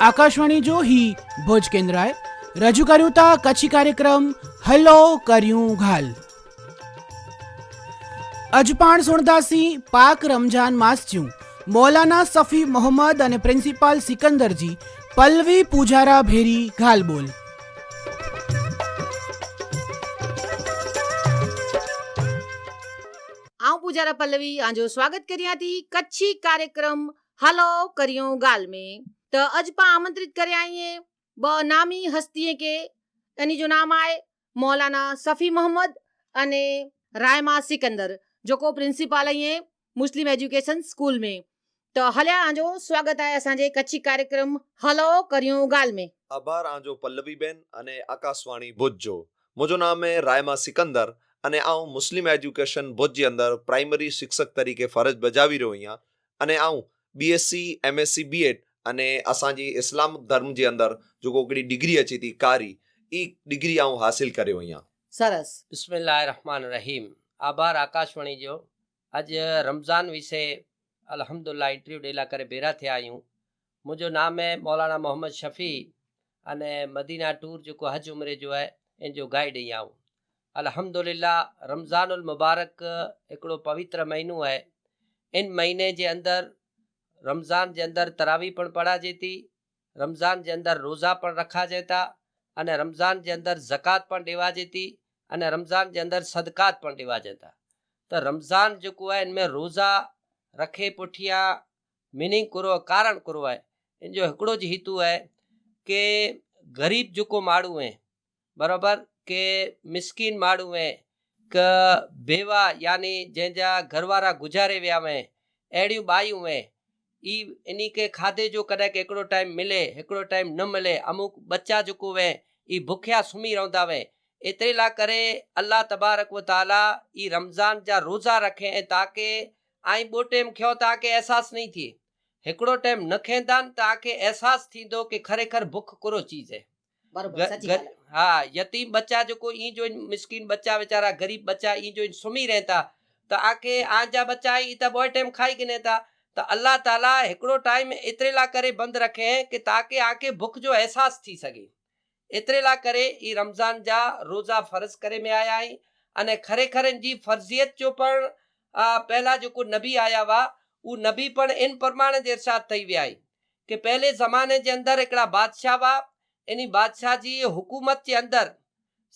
આકાશવાણી જોહી ભોજ કેન્દ્રાએ રજૂ કર્યું તા કચ્છી કાર્યક્રમ, હલો કર્યું ઘાલ. અજપાણ સુણદાસી પાક રમજાન માસ્યું મૌલાના સફી મોહમ્મદ અને પ્રિન્સિપાલ સિકંદરજી, પલ્લવી પૂજારા ભેરી ઘાલ પૂજારા પલ્લવી આજો સ્વાગત કર્યા હતી કચ્છી કાર્યક્રમ હલો કર્યો ગાલ મેં. તો અજ પા આમંત્રિત કર્યા આઈએ. બ નામી હસ્તીએ કે એની જો નામ આય મૌલાના સફી મોહમ્મદ અને રાયમા સિકંદર જોકો પ્રિન્સિપાલ આઈએ મુસ્લિમ એજ્યુકેશન સ્કૂલ में તો હલ્યા આજો સ્વાગત આય અસાંજે કચ્છી કાર્યક્રમ હલો કર્યો ગાલ મેં. આભાર આજો પલ્લવી બેન અને આકાશવાણી ભુજ્જો. મુજો નામ હે રાયમા સિકંદર અને આવું મુસ્લિમ એજ્યુકેશન ભુજની અંદર પ્રાઇમરી શિક્ષક તરીકે ફરજ બજાવી રહ્યો અહીંયા. અને આવું બીએસસી એમએસસી બીએડ અને અસાંજી ઇસ્લામ ધર્મ જે અંદર જેको हिकिड़ी ડિગ્રી अचे थी कारी એ ડિગ્રી આવું હાસિલ કર્યો અહીંયા. સરસ. બિસ્મિલ્લાહ રહમાન રહીમ આભાર આકાશવાણી જો. આજ રમઝાન વિશે અલહમદુલ્લા ઇન્ટરવ્યૂ ડેલા કરે ભેરા થયા આયું मुंहिंजो नाम है मौलाना मोहम्मद शफ़ी अने मदीना टूर जेको हज उमिरि जो आहे इन जो गाइड ई आऊं अल्हम्दुलिल्लाह रमज़ान मुबारक हिकिड़ो पवित्र महीनो आहे इन महीने जे अंदरि रमज़ान जे अंदरि तरावी पिणु पढ़ाइजे थी रमज़ान जे अंदरि रोज़ा पिणु रखाइजे था અને રમઝાન જે અંદર ઝકાત પણ દેવાજે હતી અને રમઝાન જે અંદર સદકાત પણ દેવાજે હતા તો રમઝાન જેકો आहे इनमें રોઝા રખે પુઠિયા મિનિંગ કરો કારણ કરો आहे इन जो हिकिड़ो જ હેતુ आहे કે ગરીબ જેકો માળું હે બરાબર ڪي مسڪن ماڻهو ۽ ڪ بيوا يعني جنهن جا گهر وارا گذاري ويا هئي اهڙيون بايون هين. ئي ان کي کاڌي جو ڪڏهن هڪڙو ٽائيم ملي هڪڙو ٽائيم نه ملي امڪ ٻچا جيڪو وي ئي بکيا سمهي رهندا وي ايتري لاءِ ڪري الله تبارڪالا ئي رمضان جا روزا رکي ۽ توهان کي ۽ ٻيو ٽائيم کيو توهان کي احساس نهين ٿئي. هڪڙو ٽائيم نه کيندا آهن توهان کي احساس ٿيندو ڪه کريکر ڪرو چيز آهي બરોબર ग- સાચી ग- ॻाल्हि आहे. હા यतीम बच्चा जेको ईं जो इन मिसकीन बच्चा वीचारा गरीब बच्चा ईं जो इन सुम्ही रहनि था त आके आजा बच्चा ई त ॿ टाइम खाई किने था त अल्लाह ताला हिकिड़ो टाइम एतिरे लाइ करे बंदि रखे की ताकी आके बुख जो अहसासु थी सघे एतिरे लाइ करे ई रमज़ान जा रोज़ा फ़र्ज़ करे में आया आहिनि अने खरेखर इन जी फर्ज़ियत जो पण आ, पहिला जेको नबी आया हुआ उहो नबी पण इन प्रमाण जे इर्शाद थी विया आहिनि की पहले ज़माने जे अंदरि हिकिड़ा बादशाह हुआ એની બાદશાહજીએ હુકુમત કે અંદર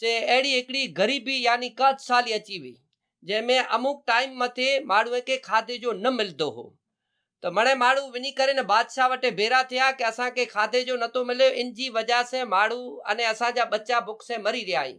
સે એડી એકડી ગરીબી યાની કદ સાલી અચીવી જેમાં અમુક ટાઈમ મથે માળવે કે ખાધે જો ન મિલતો હો. તો મને માળું વિની કરીને બાદશાહ વટે ભેરા થયા કે અસાં કે ખાધે જો નતો મળ્યો ઇનજી વજહ સે માળું અને અસાં જા બચ્ચા ભૂખ સે મરી રહ્યા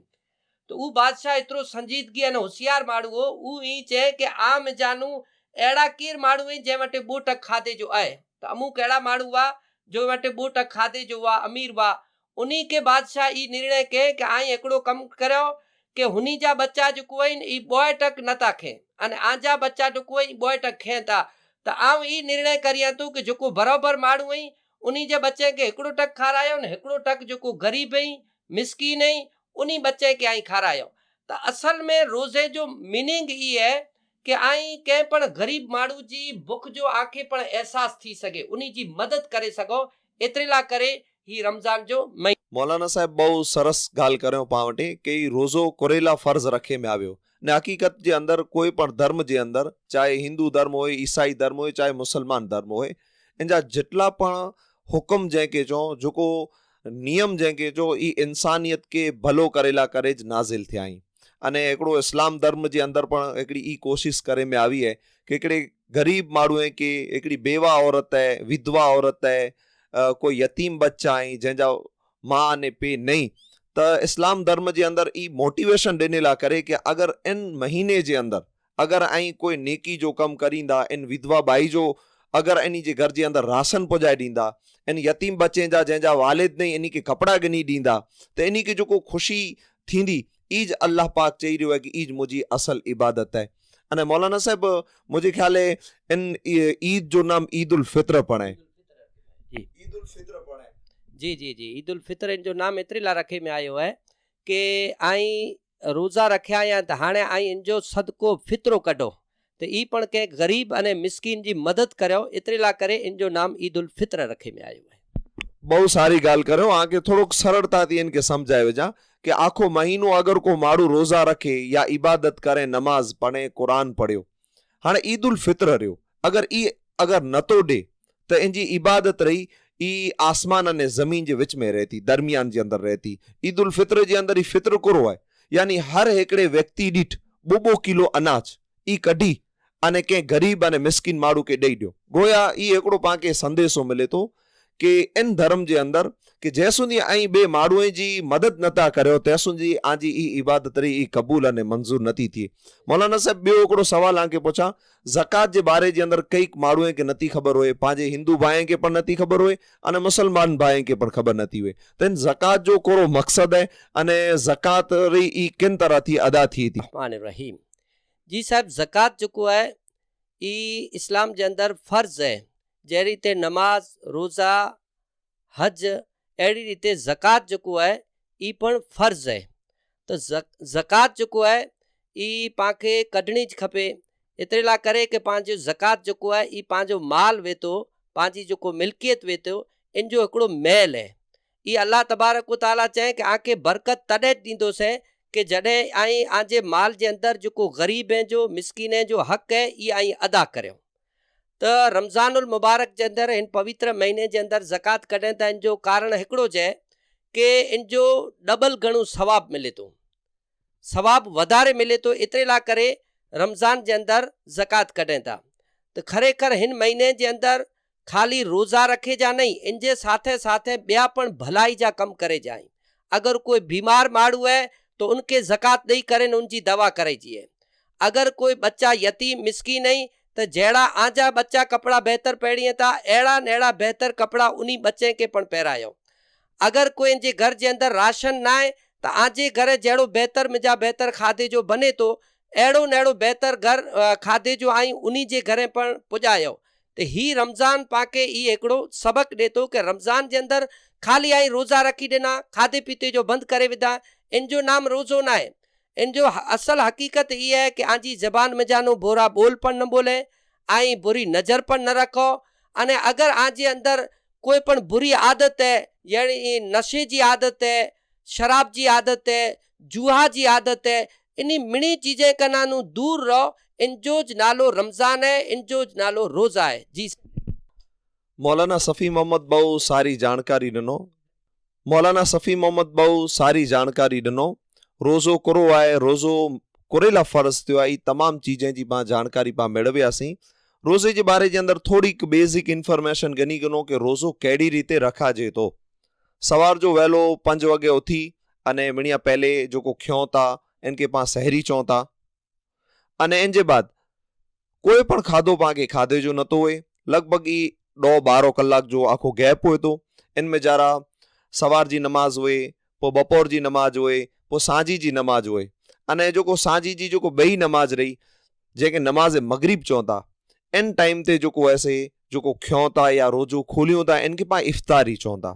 તો ઉ બાદશાહ એટલો સંજીદગી અને હોશિયાર માળુઓ ઉ ઈ છે કે આમ જાનું એડા કીર માળું જે માટે બોટક ખાધે જો આય. તો અમુક એડા માળુવા જો માટે બોટક ખાધે જોવા અમીરવા जो वटि ॿोट खाधे जो हुआ अमीर हुआ उन्ही के बादशाह ई निर्णय कए की आई हिकिड़ो कमु करियो की हुनी जा बच्चा जेको आहिनि ई ॿोए टक नथा खेनि अने आजा बच्चा जेको आहिनि ॿोए टक खेनि था त आउं ई निर्णय करियां थो की जेको बराबरि माण्हू आहीं उन्ही जे बच्चे खे हिकिड़ो टक खारायो न हिकिड़ो टक जेको ग़रीब आहीं मिसकीन आहीं उन्ही बच्चे खे आई खारायो त असल में रोज़े जो मीनिंग ई आहे की आई कंहिं पण ग़रीब माण्हू जी बुख जो आंखे पण अहसासु थी सघे उन्ही जी मदद करे सघो एतिरे लाइ करे હી રમઝાન જો મૈ મૌલાના સાહેબ બહુ સરસ ગાલ કર્યો પાવટે કે રોઝો કોરેલા ફર્જ રખે મેં આવ્યો. ને હકીકત જે અંદર કોઈ પણ ધર્મ જે અંદર, ચાહે હિન્દુ ધર્મ હોય, ઈસાઈ ધર્મ હોય, ચાહે મુસલમાન ધર્મ હોય એના જેટલા પણ હુકમ જंहिंखे चओ जेको નિયમ જंहिंखे चओ એ ઇન્સાનિયત કે ભલો કરેલા કરે જ નાઝિલ થયા આहीं અને हिकिड़ो इस्लाम धर्म जे अंदरि પણ हिकिड़ी ई कोशिश करे में आई आहे की हिकिड़े ग़रीब माण्हू आहे की हिकिड़ी बेवा औरत आहे विधवा औरत आहे अ, कोई यतीम बच्चा आहिनि जंहिंजा मां अने पे नहीं त इस्लाम धर्म जे अंदरि ई मोटिवेशन ॾिने लाइ करे की अगरि इन महीने जे अंदरि अगरि ऐं कोई नेकी जो कमु करींदा इन विधवा बाई जो अगरि इन जे घर जे अंदरि राशन पुॼाए ॾींदा इन यतीम बचे जा जंहिंजा वालिद नहीं इन खे कपिड़ा ॻिनी ॾींदा त इन खे जेको ख़ुशी थींदी ईज अलाह पाक चई रहियो आहे की ईज मुंहिंजी असल इबादत आहे अने मौलाना साहिब मुंहिंजे ख़्याल आहे इन ई- ईद जो नाम ईद उल फित्र पण आहे जी ईद उल फित्र पण है जी जी जी ईद उल फित्र जो नाम एतिरे लाइ रखे में आयो आहे की आई रोज़ा रखिया या त हाणे आई इन जो सदको फितरो कढो त ई पण कंहिं ग़रीब अने मिसकिन जी मदद करियो एतिरे लाइ करे इन जो नाम ईद उल फित्र रखे में आयो आहे બહુ સારી ગાલ કર્યો આ કે થોડોક સરળતાથી એને કે સમજાય જા કે આખો મહિનો અગર કો મારું રોઝા રખે યા ઇબાદત કરે નમાઝ પણે કુરાન પડ્યો હાણે ઈદ ઉલ ફિત્ર રહ્યો અગર ઈ અગર નતો ડે त इन जी इबादत रही ई आसमान अने ज़मीन जे विच में रहे थी दरमियान जे अंदरि रहे थी ईद उल फित्र जे अंदरि ई फित्र कुरो आहे यानी हर हिकिड़े व्यक्ति ॾीठ ॿ ॿ किलो अनाज ई कढी अने कंहिं ग़रीब अने मिसकिन माण्हू खे ॾेई ॾियो गोया ई हिकिड़ो पाण संदेशो मिले थो કે એન ધર્મ જે અંદર કે જે સુધી અહીં બે માળુએજી મદદ નતા કર્યો તે સુધી આજી ઈ ઇબાદત રી ઈ કબૂલ અને મંજૂર નથી થી. મૌલાના સાહેબ, બે ઓકડો સવાલ આંકે પૂછા. ઝકાત જે બારે જે અંદર કંઈક માળુએ કે નથી ખબર હોય, પાંજે હિન્દુ ભાઈ કે પણ નથી ખબર હોય, અને મુસલમાન ભાઈ કે પણ ખબર નથી હોય. તો ઝકાત જો કોરો મકસદ હે, અને ઝકાત રી ઈ કેન તરહથી અદા થી હતી? રહીમ જી સાહેબ, ઝકાત जो है ई इस्लाम जे अंदरि फ़र्ज़ है جهڙي ريتي نماز روزا هج اهڙي ريتي زڪات جيڪو آهي ئي پڻ فرض آهي. ته زڪات جيڪو آهي ئي پاڻ کي ڪڍڻي کپي. ايتري لاءِ ڪري ڪه پنهنجو زڪات جيڪو آهي ئي پنهنجو مال ويتو پنهنجي جيڪو ملڪيت ويتو ان جو هڪڙو مهل آهي. ئي الله تبارڪ تالا چئي ڪه آنکي برڪت تڏهن ڏيندوسين ڪه جڏهن ۽ آنجي مال جي اندر جيڪو غريب جو مسڪن جو حق آهي اها ۽ ادا ڪريو त रमज़ानुल मुबारक जे अंदरि हिन पवित्र महीने जे अंदरि ज़कात कढनि था इन जो कारण हिकिड़ो चए कि इन जो डबल घणो सवाबु मिले थो सवाबु वधारे मिले थो एतिरे लाइ करे रमज़ान जे अंदरि ज़कात कढनि था त खरेखर हिन महीने जे अंदरि ख़ाली रोज़ा रखे जा नहीं इन जे साथे साथे ॿिया पण भलाई जा कमु करे जाए अगरि कोई बीमार माण्हू आहे तो उनके ज़कात ॾेई करे न उनजी दवा कराइजिए अगरि कोई बच्चा यतीम मिसकीन आई त जहिड़ा आजा बच्चा कपिड़ा बहितर पहिरीं था अहिड़ा न अहिड़ा बहितर कपिड़ा उन बच्चे खे पण पहिरायो अगरि कोई जे घर जे अंदरि राशन न आहे त आजे घर जहिड़ो बहितर मुंहिंजा बहितर खाधे जो बने थो अहिड़ो न अहिड़ो बहितर घर अ, खाधे जो आई उन जे घर पण पुॼायो त ही रमज़ान पाके ई हिकिड़ो सबक़ु ॾिए थो की रमज़ान जे अंदरि ख़ाली आई रोज़ा रखी ॾिना खाधे पीते जो बंदि करे विधा इन जो नाम रोज़ो न आहे इन जो ह- असल हक़ीक़त इहा आहे कि आंजी ज़बान में जानो बोरा बोल पण न बोले ऐं बुरी नज़र पण न रखो अने अगरि आंजे अंदरि कोई पण बुरी आदत है यानी नशे जी आदत है शराब जी आदत है जुहा जी आदत है इन मिणी चीजें कनानू दूर रहो इन जो ज नालो रमज़ान है इन जो ज नालो रोज़ा है जी मौलाना सफ़ी मोहम्मद બહુ સારી જાણકારી ॾिनो मौलाना सफ़ी मोहम्मद બહુ સારી જાણકારી ॾिनो રોઝો કરો આય રોઝો કોરેલા ફરજ થયો આ તમામ ચીજેं जी मां જાણકારી પા મેળવ્યાસી રોઝે જે બારે જે અંદર થોડીક બેઝિક ઇન્ફોર્મેશન ગણી ગનો કે રોઝો કેડી રીતે રખા જેતો સવાર જો વહેલો પાંચ વાગે ઉઠી અને મણિયા પહેલે જો કો ખ્યો તા એનકે પાસ શહેરી ચોતા. અને એન જે બાદ કોઈ પણ ખાધો પાકે, ખાધે જો નતો હોય, લગભગ એ દો બારો કલાક જો આખો ગેપ હોય તો એનમે જરા સવારજી નમાઝ હોય, પો બપોરજી નમાઝ હોય जी नमाज़ हुए पोइ सांझी जी नमाज़ हुए अने जेको सांझी जी जेको ॿई नमाज़ रही जंहिंखे नमाज़ मगरिब चऊं था इन टाइम ते जेको ऐसे जेको खियूं था या रोज़ो खोलियूं था इन खे पाण इफ़्तारी चऊं था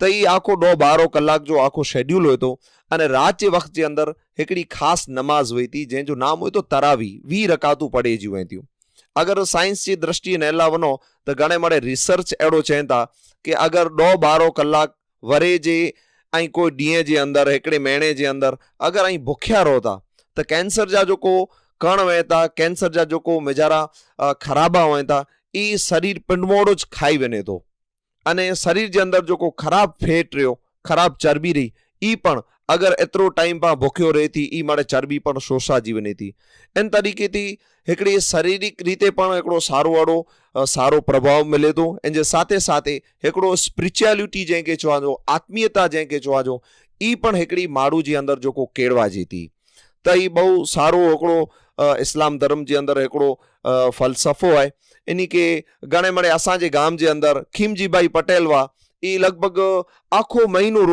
त ई आखो ॾह ॿारहों कलाक जो आखो शेड्यूल हुए थो अने राति जे वक़्त जे अंदरि हिकिड़ी ख़ासि नमाज़ हुई थी जंहिंजो नाम हुए थो तरावी वीह रकातूं पढ़ेजियूं वेंदियूं थियूं अगरि साइंस जी दृष्टिअ नेला वञो त घणे माड़े रिसर्च अहिड़ो चवनि था कि अगरि ॾह ॿारहों कलाक वरे जे અહીં કોઈ ડીએ જે અંદર, હેકડે મેણે જે અંદર, અગર અહીં ભૂખ્યા રહેતા તો કેન્સર જા જોકો કણ વહેતા, કેન્સર જા જોકો મેજારા ખરાબા વહેતા, એ શરીર પિંડમોડો જ ખાઈ વને તો. અને શરીર જે અંદર જોકો ખરાબ ફેટ રહ્યો, ખરાબ ચરબી રહી એ પણ चर्बी रही ई पण अगरि एतिरो टाइम पाण बुखियो रहे थी ई माड़े चर्बी पण शोषाजी वञे थी इन तरीक़े थी हिकिड़ी शारीरिक रीते पण हिकिड़ो सारो वारो अ, सारो प्रभाव मिले थो इन जे साथे साथे हिकिड़ो स्पिरिचुअलिटी जंहिंखे चवां आत्मीयता जंहिंखे चवां ई पण हिकिड़ी माण्हू जे अंदरि जेको केड़वाजे थी त ई बहु सारो हिकिड़ो अ, इस्लाम धर्म जे अंदरि हिकिड़ो अ, फ़लसफ़ो आहे इन खे घणे मणे असांजे गाम जे अंदरि खीमजी भाई पटेल हुआ ई लॻभॻि आखो महीनो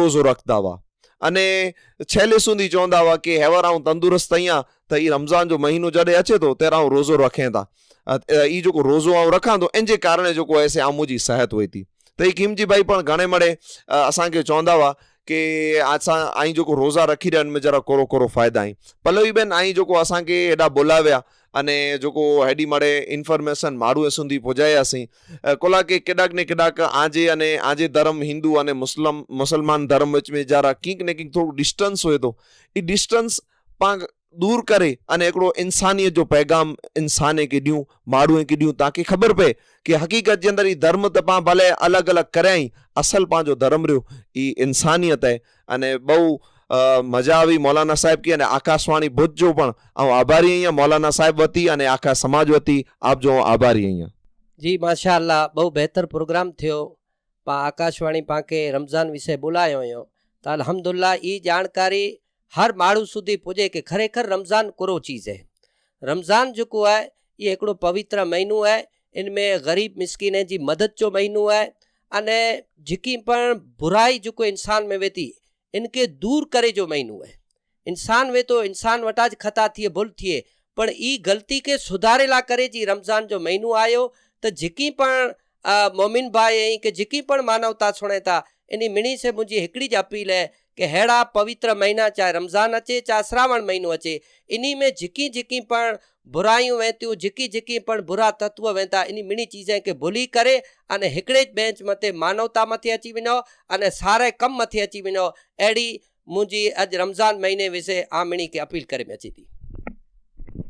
रोज़ो रखंदा हुआ अने छेले सुंदी चवंदा हुआ की हेवर आऊं तंदुरुस्त आहियां त ई रमज़ान जो महीनो जॾहिं अचे थो तेरा आऊं रोज़ो रखे था अ, अ, ई जेको रोज़ो आऊं रखां थो इन जे कारण जेको आहे से आमू जी सिहत हुए थी त ई खीमजी भाई पण घणे मणे अ, असांखे चवंदा हुआ કે असां आई जेको रोज़ा रखी रहिया आहिनि में जरा कोरो कोरो फ़ाइदा आहिनि पल्लवी बेन आई जेको असांखे हेॾा बोलाविया અને જોકો હેડી મળે ઇન્ફોર્મેશન મારું એ સુધી પહોંચાયાસી કોલાકે કેડાક ને કેડાક આજે અને આજે ધર્મ હિન્દુ અને મુસ્લિમ મુસલમાન ધર્મ વચ્ચે જરા કંઈક ને કંઈક થોડું ડિસ્ટન્સ હોય તો એ ડિસ્ટન્સ પાંક दूर करे अने हिकिड़ो इंसानियत जो पैगाम इंसान खे ॾियूं माण्हूअ खे ॾियूं तव्हांखे ख़बर पए की हक़ीक़त जे अंदरि हीउ धर्म त पाण भले अलॻि अलॻि करियाई असल पंहिंजो धर्म रहियो हीउ इंसानियत आहे अने ॿ મજા આવી મૌલાના સાહેબ કી અને આકાશવાણી ભુજ જો પણ હું આભારી અહીંયા મૌલાના સાહેબ વતી અને આખા સમાજ વતી આપ જો હું આભારી અહીંયા જી માશા અલ્લાહ બહુ બહેતર પ્રોગ્રામ થયો પા આકાશવાણી પાંકે રમઝાન વિશે બોલાયો हुयो त अल्हम्दुलिल्लाह ई जानकारी हर माण्हू સુધી पुॼे કે ખરેખર रमज़ान कहिड़ो चीज़ आहे रमज़ान जेको आहे इहो हिकिड़ो पवित्र महीनो आहे इन में ग़रीब मिसकिन जी मदद जो महीनो आहे अने जेकी पण बुराई जेको इंसान में वेठी इनके दूर करे जो महीनू है इंसान वे तो इंसान वटाज खता थिए भुल थिए पर ई ग़लती खे सुधारे लाइ करे जी रमज़ान जो महीनो आयो त जेकी पण मोमिन भाई ऐं की जेकी पण मानवता सुणे था इन मिणी से मुंहिंजी हिकिड़ी ज अपील आहे કે હેડા પવિત્ર મહિના ચાહે રમઝાન અચે ચાહે શ્રાવણ મહિનો અચે. ઇની મેં ઝીકી ઝીકી પણ બુરાયું વહેંત્યું ઝીકી ઝીકી પણ બુરા તત્વ વહેતા એની મીણી ચીજે કે ભૂલી કરે અને હિકડે જ બેંચ મતે માનવતામાંથી અચી વિનો અને સારે કમમાંથી અચી વિનો. એડી મુંજી આજ રમઝાન મહિને વિશે આ મીણી કે અપીલ કરી મેં હતી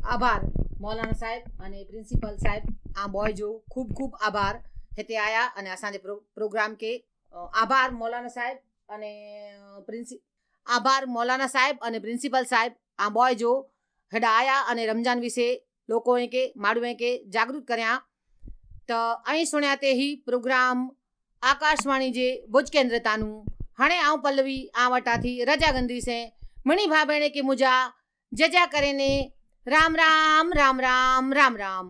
આભાર, મૌલાના સાહેબ અને પ્રિન્સિપલ સાહેબ. આ બોય જો ખૂબ ખૂબ આભાર. હેતે આયા અને અસાંજે પ્રોગ્રામ કે આભાર, મૌલાના સાહેબ. અને પ્રિન્સી, આભાર મૌલાના સાહેબ અને પ્રિન્સિપાલ સાહેબ, આ બોય જો હડાયા અને રમજાન વિશે લોકોએ કે માળુએ કે જાગૃત કર્યા. તો, અહીં સુણ્યા તે હી પ્રોગ્રામ આકાશવાણી જે ભુજ કેન્દ્રતાનું. હણે આવ પલ્લવી આ વટાથી રજાગંદી છે મણી ભાભેણે કે મુજા જજા કરીને. રામ રામ રામ રામ રામ રામ.